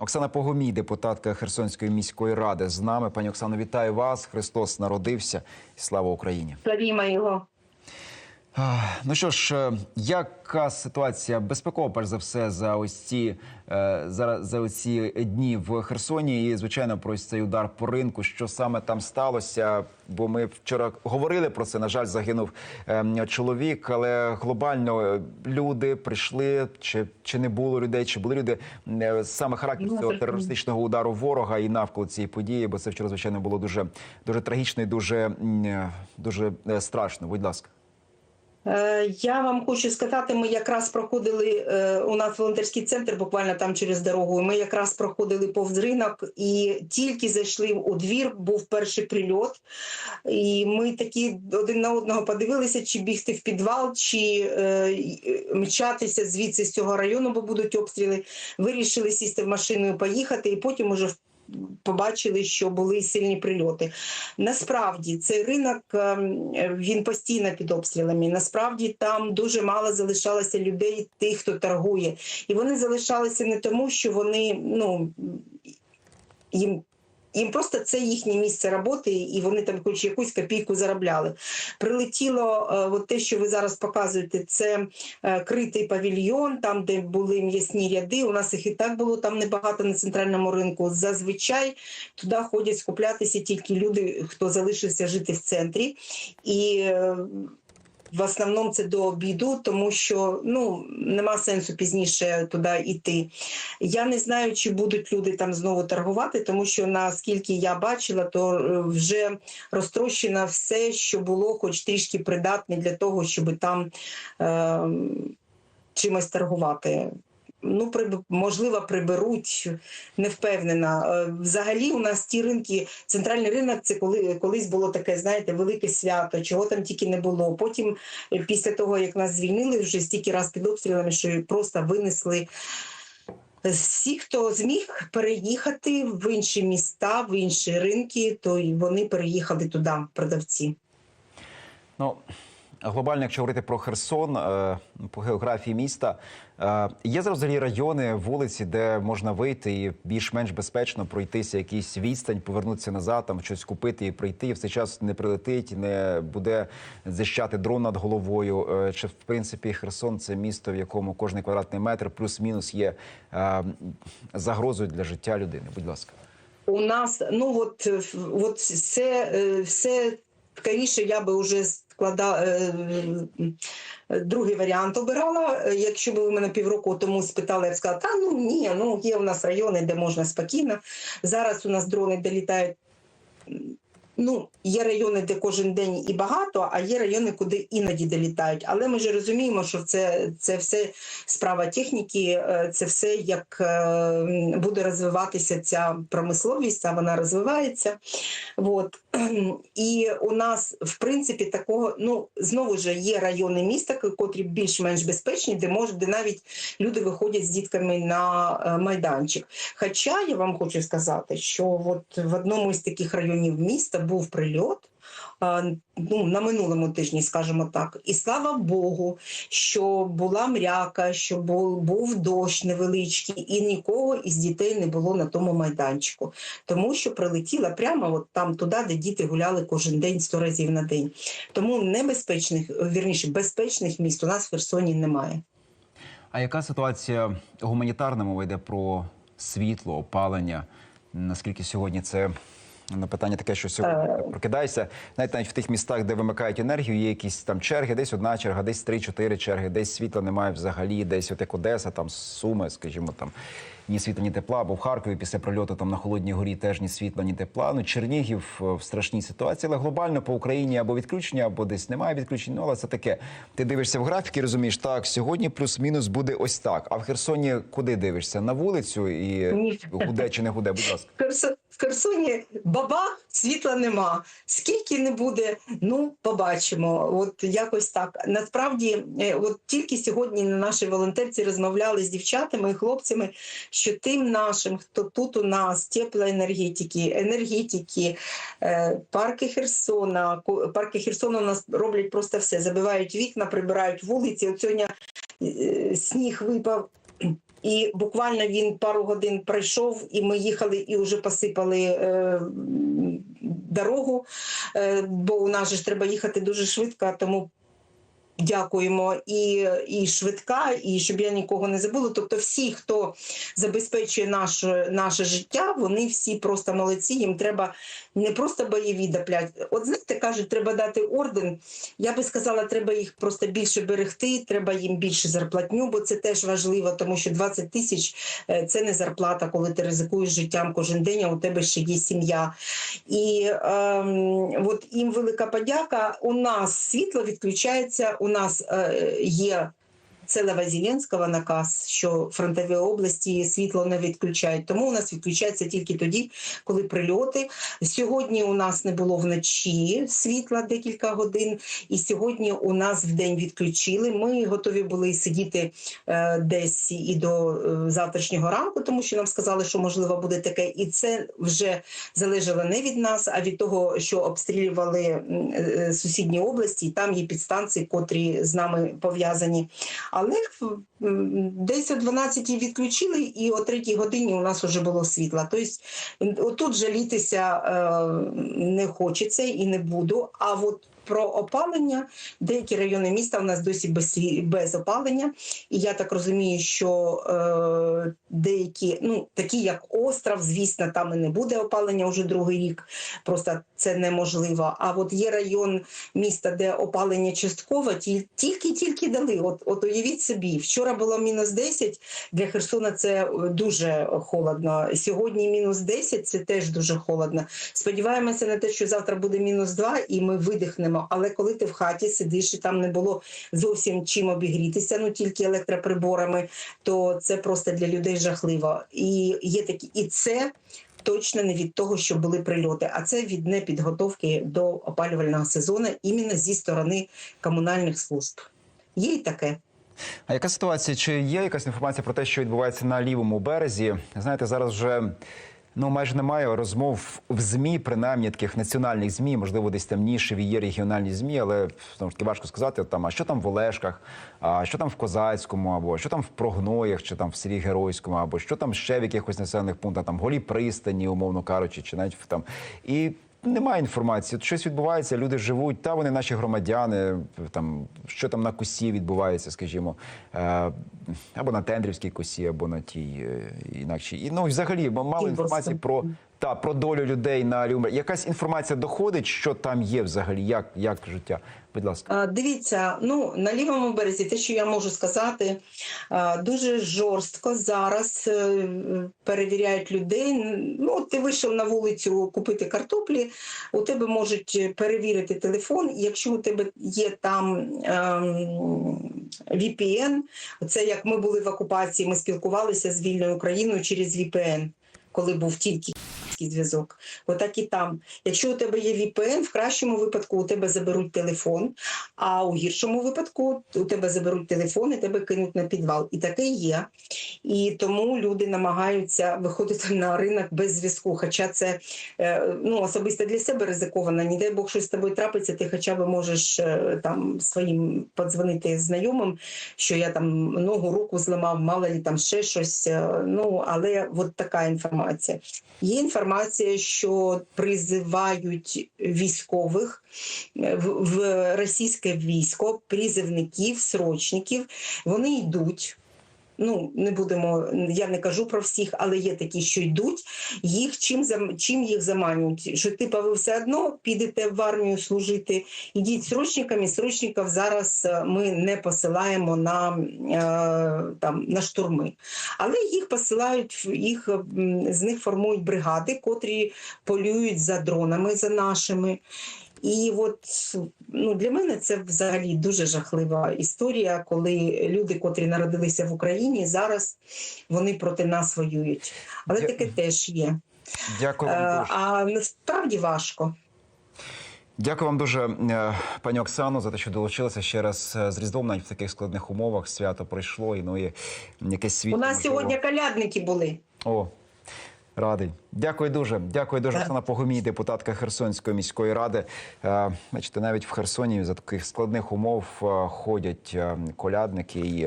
Оксана Погомій, депутатка Херсонської міської ради, з нами. Пані Оксано, вітаю вас. Христос народився. Слава Україні. Славімо його. Ну що ж, е, яка ситуація безпекова, перш за все, за ось ці е, за, за оці дні в Херсоні, і звичайно про ось цей удар по ринку. Що саме там сталося? Бо ми вчора говорили про це. На жаль, загинув е, чоловік, але глобально е, люди прийшли. Чи, чи не було людей, чи були люди саме характер цього терористичного удару ворога і навколо цієї події? Бо це вчора звичайно було дуже дуже трагічно і дуже, дуже страшно. Будь ласка. Е, Я вам хочу сказати, ми якраз проходили е, у нас волонтерський центр, буквально там через дорогу. Ми якраз проходили повз ринок і тільки зайшли у двір, був перший прильот. І ми такі один на одного подивилися, чи бігти в підвал, чи е, мчатися звідси з цього району, бо будуть обстріли. Вирішили сісти в машину і поїхати, і потім уже побачили, що були сильні прильоти. Насправді цей ринок ем, він постійно під обстрілами. Насправді там дуже мало залишалося людей, тих, хто торгує, і вони залишалися не тому, що вони ну їм. Їм просто це їхнє місце роботи, і вони там хоч якусь копійку заробляли. Прилетіло е, от те, що ви зараз показуєте, це е, критий павільйон, там, де були м'ясні ряди. У нас їх і так було там небагато на центральному ринку. Зазвичай туди ходять скуплятися тільки люди, хто залишився жити в центрі. І е, в основному це до обіду, тому що ну нема сенсу пізніше туди йти. Я не знаю, чи будуть люди там знову торгувати, тому що наскільки я бачила, то е, вже розтрощено все, що було, хоч трішки придатне для того, щоб там е, чимось торгувати. Ну, приб- можливо, приберуть, не впевнена. Е, Взагалі, у нас ті ринки, центральний ринок, це коли колись було таке, знаєте, велике свято, чого там тільки не було. Потім, е, після того, як нас звільнили, вже стільки раз під обстрілами, що просто винесли. Всі, хто зміг переїхати в інші міста, в інші ринки, то й вони переїхали туди, продавці. Ну глобально, якщо говорити про Херсон е, по географії міста, е, є взагалі райони, вулиці, де можна вийти і більш-менш безпечно пройтися якийсь відстань, повернутися назад, там щось купити і прийти. І в цей час не прилетить, не буде зищати дрон над головою. Е, Чи в принципі Херсон це місто, в якому кожний квадратний метр плюс-мінус є загрозою для життя людини? Будь ласка. У нас ну от, от все, е, все скоріше я би вже складала е, другий варіант обирала. Е, Якщо б ви мене півроку тому спитали, я б сказала, та ну ні, ну є у нас райони, де можна спокійно. Зараз у нас дрони долітають. Ну, є райони, де кожен день і багато, а є райони, куди іноді долітають. Але ми ж розуміємо, що це, це все справа техніки, е, це все як буде розвиватися ця промисловість, а вона розвивається. От. І у нас, в принципі, такого, ну, знову ж є райони міста, котрі більш-менш безпечні, де може, де навіть люди виходять з дітками на е, майданчик. Хоча я вам хочу сказати, що от в одному із таких районів міста був прильот. Ну, на минулому тижні, скажімо так, і слава Богу, що була мряка, що був дощ невеличкий, і нікого із дітей не було на тому майданчику, тому що прилетіла прямо от там туди, де діти гуляли кожен день сто разів на день. Тому небезпечних, вірніше, безпечних міст у нас в Херсоні немає. А яка ситуація гуманітарна мова йде про світло, опалення? Наскільки сьогодні це на питання таке, що сьогодні прокидаєшся? Навіть навіть в тих містах, де вимикають енергію, є якісь там черги, десь одна черга, десь три-чотири черги, десь світла немає взагалі, десь от як Одеса, там Суми, скажімо, там ні світла, ні тепла, або в Харкові після прильоту там на холодній горі теж ні світла, ні тепла. Ну Чернігів е, в страшній ситуації, але глобально по Україні або відключення, або десь немає відключень. Ну але це таке. Ти дивишся в графіки, розумієш, так сьогодні плюс-мінус буде ось так. А в Херсоні куди дивишся? На вулицю і Ні. гуде чи не гуде? Будь ласка. В Херсоні бабах, світла нема. Скільки не буде, ну побачимо. От якось так. Насправді, е, от тільки сьогодні на нашій волонтерці розмовляли з дівчатами і хлопцями, що тим нашим, хто тут у нас, теплоенергетики, енергетики, е, парки Херсона, парки Херсона у нас роблять просто все. Забивають вікна, прибирають вулиці. От сьогодні е, сніг випав. І буквально він пару годин пройшов, і ми їхали і вже посипали е, дорогу, е, бо у нас же ж треба їхати дуже швидко, тому дякуємо і, і швидка, і щоб я нікого не забула. Тобто, всі, хто забезпечує наше, наше життя, вони всі просто молодці. Їм треба не просто бойові доплять. От знаєте, кажуть, треба дати орден. Я би сказала, треба їх просто більше берегти, треба їм більше зарплатню, бо це теж важливо, тому що 20 тисяч е, це не зарплата, коли ти ризикуєш життям кожен день, а у тебе ще є сім'я. І ем, от їм велика подяка. У нас світло відключається. У нас е, є. Це Лева Зеленського наказ, що фронтові області світло не відключають. Тому у нас відключається тільки тоді, коли прильоти. Сьогодні у нас не було вночі світла декілька годин, і сьогодні у нас в день відключили. Ми готові були сидіти е, десь і до е, завтрашнього ранку, тому що нам сказали, що можливо буде таке, і це вже залежало не від нас, а від того, що обстрілювали м, е, сусідні області. і Там є підстанції, котрі з нами пов'язані. Але м, десь о 12 відключили, і о 3 годині у нас вже було світло. Тобто отут жалітися е, не хочеться і не буду. А от про опалення, деякі райони міста у нас досі без, без опалення. І я так розумію, що е, деякі, ну такі як остров, звісно, там і не буде опалення вже другий рік. Просто це неможливо. А от є район міста, де опалення частково, тільки-тільки дали. От, от уявіть собі, вчора було мінус 10, для Херсона це е, дуже холодно. Сьогодні мінус 10, це теж дуже холодно. Сподіваємося на те, що завтра буде мінус 2 і ми видихнемо. Але коли ти в хаті сидиш і там не було зовсім чим обігрітися, ну тільки електроприборами, то це просто для людей жахливо. І є такі, і це точно не від того, що були прильоти, а це від непідготовки до опалювального сезону іменно зі сторони комунальних служб. Є й таке. А яка ситуація? Чи є якась інформація про те, що відбувається на лівому березі? Знаєте, зараз вже ну майже немає розмов в змі, принаймні таких національних змі, можливо, десь темніші є регіональні змі, але знову ж таки важко сказати. Там, а що там в Олешках, а що там в Козацькому, або що там в Прогноях, чи там в селі Геройському, або що там ще в якихось населених пунктах, там голі пристані, умовно кажучи, чи навіть в там і. Немає інформації. Щось відбувається, люди живуть, та вони наші громадяни. Там що там на косі відбувається, скажімо, е, або на Тендрівській косі, або на тій е, інакшій. І ну взагалі мало інформації про та про долю людей на Люмер. Якась інформація доходить, що там є взагалі, як, як життя. Будь ласка. Дивіться, ну на лівому березі, те, що я можу сказати, дуже жорстко зараз е, перевіряють людей. Ну, ти вийшов на вулицю купити картоплі, у тебе можуть перевірити телефон. Якщо у тебе є там ем, VPN, це як ми були в окупації, ми спілкувалися з вільною Україною через VPN, коли був тільки зв'язок. Отак і там. Якщо у тебе є VPN, в кращому випадку у тебе заберуть телефон, а у гіршому випадку у тебе заберуть телефон і тебе кинуть на підвал. І таке є. І тому люди намагаються виходити на ринок без зв'язку. Хоча це е, ну, особисто для себе ризиковано. Не дай Бог, щось з тобою трапиться, ти хоча б можеш е, там своїм подзвонити знайомим, що я там ногу, руку зламав, мало ли там ще щось. е, Ну, але от така інформація. Є інформація, що призивають військових е, в російське військо, призивників, срочників. Вони йдуть. Ну, не будемо, я не кажу про всіх, але є такі, що йдуть. Їх чим чим їх заманюють? Що типа ви все одно підете в армію служити, ідіть срочниками. Срочників зараз е, ми не посилаємо на, е, там, на штурми. Але їх посилають, їх з них формують бригади, котрі полюють за дронами за нашими. І от ну для мене це взагалі дуже жахлива історія, коли люди, котрі народилися в Україні, зараз вони проти нас воюють. Але Я- таке теж є. Дякую Е, вам дуже. А насправді важко. Дякую вам дуже, е, пані Оксано, за те, що долучилися ще раз е, з Різдвом, навіть в таких складних умовах. Свято пройшло, і ну і якесь У нас можливо. сьогодні колядники були. О, радий. Дякую дуже. Дякую дуже. Оксана Погомій, депутатка Херсонської міської ради. Е, Бачите, навіть в Херсоні за таких складних умов е, ходять е, колядники і.